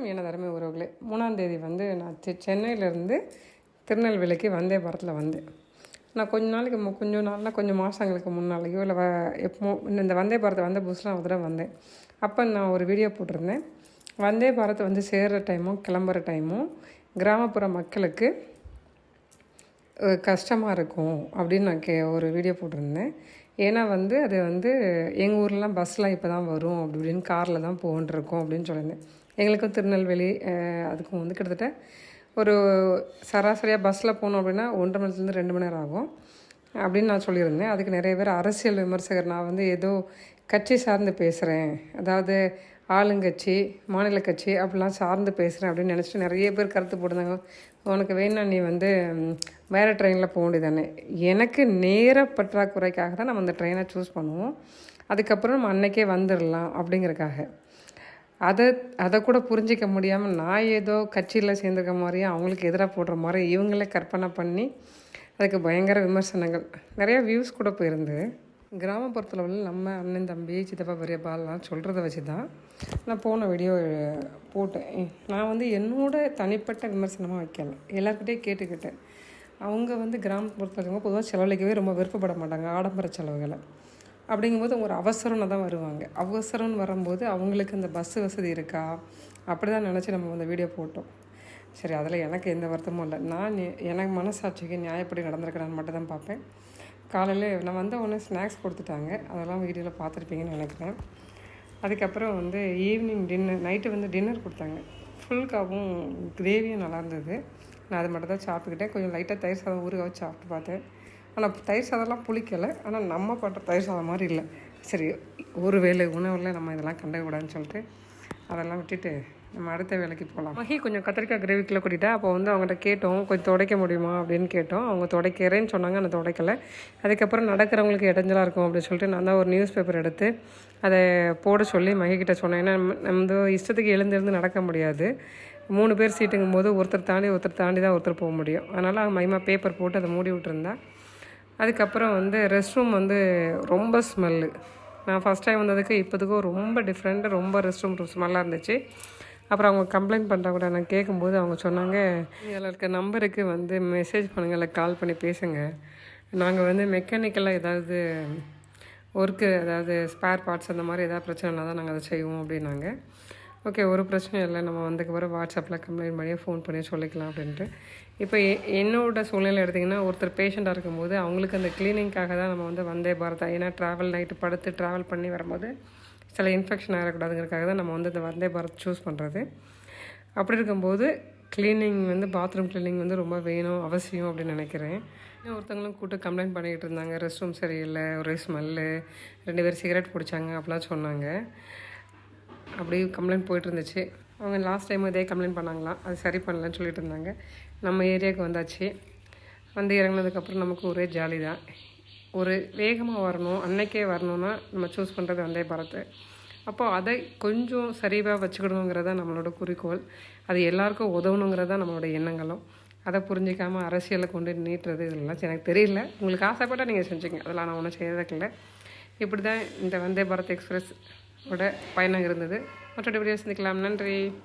வணக்கம் எனது அருமை உறவுகளே. மூணாந்தேதி வந்து நான் செ சென்னையிலேருந்து திருநெல்வேலிக்கு வந்தே பரத்தில் வந்தேன் நான் கொஞ்ச நாளைக்கு கொஞ்சம் நாளில் கொஞ்சம் மாதங்களுக்கு முன்னாலேயோ இல்லை எப்போ இந்த வந்தே பாரத்தை வந்த புதுசில் ஒரு தடவை வந்தேன் அப்போ நான் ஒரு வீடியோ போட்டிருந்தேன். வந்தே பாரத் வந்து சேர்கிற டைமும் கிளம்புற டைமும் கிராமப்புற மக்களுக்கு கஷ்டமாக இருக்கும் அப்படின்னு நான் கே ஒரு வீடியோ போட்டிருந்தேன். ஏன்னா வந்து அது வந்து எங்கள் ஊர்லாம் பஸ்லாம் இப்போ தான் வரும் அப்படி இப்படின்னு காரில் தான் போகன்றிருக்கோம் அப்படின்னு சொல்லியிருந்தேன். எங்களுக்கும் திருநெல்வேலி அதுக்கும் வந்து கிட்டத்தட்ட ஒரு சராசரியாக பஸ்ஸில் போனோம் அப்படின்னா ஒன்றரை மணிலேருந்து ரெண்டு மணி நேரம் ஆகும். அப்படின்னு நான் சொல்லியிருந்தேன். அதுக்கு நிறைய பேர் அரசியல் விமர்சகர். நான் வந்து ஏதோ கட்சி சார்ந்து பேசுகிறேன் அதாவது ஆளுங்கட்சி மாநில கட்சி அப்படிலாம் சார்ந்து பேசுகிறேன் அப்படின்னு நினச்சிட்டு நிறைய பேர் கருத்து போட்டிருந்தாங்க. உனக்கு வேணா நீ வந்து வேறு ட்ரெயினில் போக வேண்டியதானே எனக்கு நேர பற்றாக்குறைக்காக தான் நம்ம அந்த ட்ரெயினை சூஸ் பண்ணுவோம். அதுக்கப்புறம் நம்ம அன்னைக்கே வந்துடலாம் அப்படிங்கிறக்காக அதை அதை கூட புரிஞ்சிக்க முடியாமல் நான் ஏதோ கட்சியில் சேர்ந்துருக்க மாதிரியும் அவங்களுக்கு எதிராக போடுற மாதிரி இவங்களே கற்பனை பண்ணி அதுக்கு பயங்கர விமர்சனங்கள். நிறையா வியூஸ் கூட போயிருந்து கிராமப்புறத்தில் உள்ள நம்ம அண்ணன் தம்பி சித்தப்பா பெரியப்பாலாம் சொல்கிறத வச்சு தான் நான் போன வீடியோ போட்டேன். நான் வந்து என்னோட தனிப்பட்ட விமர்சனமாக வைக்கல. எல்லாருக்கிட்டே கேட்டுக்கிட்டேன். அவங்க வந்து கிராமப்புறத்தில் இருக்கவங்க பொதுவாக செலவழிக்கவே ரொம்ப விருப்பப்பட மாட்டாங்க. ஆடம்பர செலவுகளை. அப்படிங்கும்போது ஒரு அவசரம்னு தான் வருவாங்க. அவசரம்னு வரும்போது அவங்களுக்கு இந்த பஸ் வசதி இருக்கா? அப்படி தான் நினச்சி நம்ம அந்த வீடியோ போட்டோம். சரி அதில் எனக்கு எந்த வருத்தமும் இல்லை. நான் எனக்கு மனசாட்சிக்கு நியாயப்படி நடந்திருக்கிறான்னு மட்டும் தான் பார்ப்பேன். காலையில் நான் வந்த உடனே ஸ்நாக்ஸ் கொடுத்துட்டாங்க. அதெல்லாம் வீடியோவில் பார்த்துருப்பீங்கன்னு நினைக்கிறேன். அதுக்கப்புறம் வந்து ஈவினிங் டின்னர் நைட்டு வந்து டின்னர் கொடுத்தாங்க. ஃபுல்காவும் கிரேவியும் நல்லா இருந்தது. நான் அது மட்டும் தான் சாப்பிட்டுக்கிட்டேன். கொஞ்சம் லைட்டாக தயிர் சாதம் ஊறுகாய் சாப்பிட்டு பார்த்தேன். ஆனால் தயிர் சாதம்லாம் புளிக்கலை. ஆனால் நம்ம பண்ணுற தயிர் சாதம் மாதிரி இல்லை. சரி ஒரு வேளை உணவில் நம்ம இதெல்லாம் கண்டக்கூடாதுன்னு சொல்லிட்டு அதெல்லாம் விட்டுட்டு நம்ம அடுத்த வேலைக்கு போகலாம் மகி கொஞ்சம் கத்திரிக்காய் கிரேவிக்குள்ளே கூட்டிட்டா அப்போ வந்து அவங்ககிட்ட கேட்டோம் கொஞ்சம் துடைக்க முடியுமா அப்படின்னு கேட்டோம். அவங்க துடைக்கிறேன்னு சொன்னாங்க நான் துடைக்கலை. அதுக்கப்புறம் நடக்கிறவங்களுக்கு இடைஞ்சலாக இருக்கும் அப்படின்னு சொல்லிட்டு நான் தான் ஒரு நியூஸ் பேப்பர் எடுத்து அதை போட சொல்லி மகிக்கிட்ட சொன்னேன். ஏன்னா நம்ம நம்ம வந்து இஷ்டத்துக்கு எழுந்திருந்து நடக்க முடியாது. மூணு பேர் சீட்டுங்கும் போது ஒருத்தர் தாண்டி ஒருத்தர் தாண்டி தான் ஒருத்தர் போக முடியும். அதனால் மகிமா பேப்பர் போட்டு அதை மூடி விட்டுருந்தா அதுக்கப்புறம் வந்து ரெஸ்ட் ரூம் வந்து ரொம்ப ஸ்மெல்லு நான் ஃபஸ்ட் டைம் வந்ததுக்கு இப்போதுக்கும் ரொம்ப டிஃப்ரெண்ட்டு ரொம்ப ரெஸ்ட் ரூம் ஸ்மெல்லாக இருந்துச்சு. அப்புறம் அவங்க கம்ப்ளைண்ட் பண்ணுறா கூட நான் கேட்கும்போது அவங்க சொன்னாங்க இதில் இருக்க நம்பருக்கு வந்து மெசேஜ் பண்ணுங்கள் இல்லை கால் பண்ணி பேசுங்க. நாங்கள் வந்து மெக்கானிக்கலாக ஏதாவது ஒர்க்கு அதாவது ஸ்பேர் பார்ட்ஸ் அந்த மாதிரி ஏதாவது பிரச்சனைனா தான் நாங்கள் அதை செய்வோம் அப்படின்னாங்க. ஓகே ஒரு பிரச்சனையும் இல்லை. நம்ம வந்ததுக்கப்புறம் வாட்ஸ்அப்பில் கம்ப்ளைண்ட் பண்ணி ஃபோன் பண்ணி சொல்லிக்கலாம் அப்படின்ட்டு. இப்போ எ- என்னோட சூழ்நிலை எடுத்திங்கன்னா ஒருத்தர் பேஷண்ட்டாக இருக்கும்போது அவங்களுக்கு அந்த க்ளீனிங்காக தான் நம்ம வந்து வந்தே பாரதா. ஏன்னா ட்ராவல் நைட்டு படுத்து ட்ராவல் பண்ணி வரும்போது சில இன்ஃபெக்ஷன் ஆகக்கூடாதுங்கிறதுக்காக தான் நம்ம வந்து இந்த வந்தே பாரத் சூஸ் பண்ணுறது அப்படி இருக்கும்போது க்ளீனிங் வந்து பாத்ரூம் க்ளீனிங் வந்து ரொம்ப வேணும் அவசியம் அப்படின்னு நினைக்கிறேன். இன்னும் ஒருத்தவங்களும் கூப்பிட்டு கம்ப்ளைண்ட் பண்ணிக்கிட்டு இருந்தாங்க. ரெஸ்ட் ரூம் சரியில்லை ஒரே ஸ்மெல்லு ரெண்டு பேர் சிகரெட் பிடிச்சாங்க அப்படிலாம் சொன்னாங்க. அப்படியே கம்ப்ளைண்ட் போயிட்டு இருந்துச்சு அவங்க லாஸ்ட் டைம் இதே கம்ப்ளைண்ட் பண்ணாங்களாம். அது சரி பண்ணலன்னு சொல்லிட்டு இருந்தாங்க. நம்ம ஏரியாவுக்கு வந்தாச்சு. வந்து இறங்குனதுக்கப்புறம் நமக்கு ஒரே ஜாலி தான். ஒரு வேகமாக வரணும் அன்னைக்கே வரணும்னா நம்ம சூஸ் பண்ணுறது வந்தே பாரத். அப்போது அதை கொஞ்சம் சரிவாக வச்சுக்கணுங்கிறதா நம்மளோட குறிக்கோள். அது எல்லாருக்கும் உதவணுங்கிறதா நம்மளோட எண்ணங்களும். அதை புரிஞ்சிக்காமல் அரசியலை கொண்டு நீட்டுறது இதெல்லாம் எனக்கு தெரியல. உங்களுக்கு ஆசைப்பட்டால் நீங்கள் செஞ்சுங்க அதெல்லாம் நான் ஒன்றும் செய்யறதுக்கு இல்லை இப்படி தான் இந்த வந்தே பாரத் எக்ஸ்பிரஸ் பயணம் இருந்தது. மற்றொரு வீடியோ சந்திக்கலாம். நன்றி.